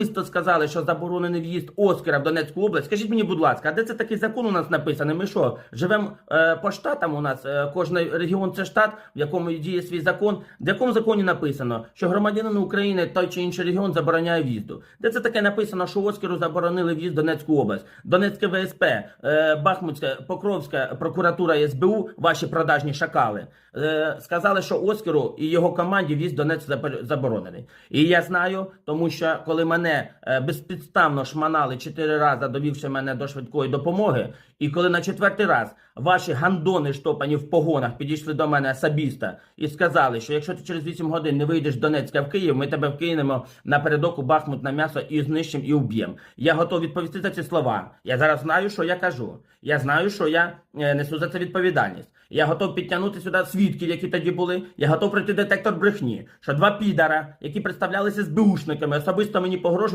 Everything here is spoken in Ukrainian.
особисто сказали, що заборонений в'їзд Оскара в Донецьку область. Скажіть мені, будь ласка, а де це такий закон у нас написаний? Ми що, живемо е, по штатам у нас? Е, кожний регіон це штат, в якому діє свій закон. В якому законі написано, що громадянину України той чи інший регіон забороняє в'їзду? Де це таке написано, що Оскару заборонили в'їзд в Донецьку область? Донецьке ВСП, е, Бахмутська, Покровська прокуратура СБУ, ваші продажні шакали, е, сказали, що Оскару і його команді в'їзд Донецьк заборонений. І я знаю, тому що коли мене е, безпідставно шманали чотири рази, довівши мене до швидкої допомоги, і коли на четвертий раз ваші гандони штопані в погонах підійшли до мене особисто і сказали, що якщо ти через 8 годин не вийдеш з Донецька в Київ, ми тебе вкинемо напередок у Бахмут на м'ясо і знищимо і вб'ємо. Я готовий відповісти за ці слова. Я зараз знаю, що я кажу. Я знаю, що я е, несу за це відповідальність. Я готов підтягнути сюди свідків, які тоді були. Я готов пройти детектор брехні, що два підара, які представлялися СБУшниками, особисто мені погрожували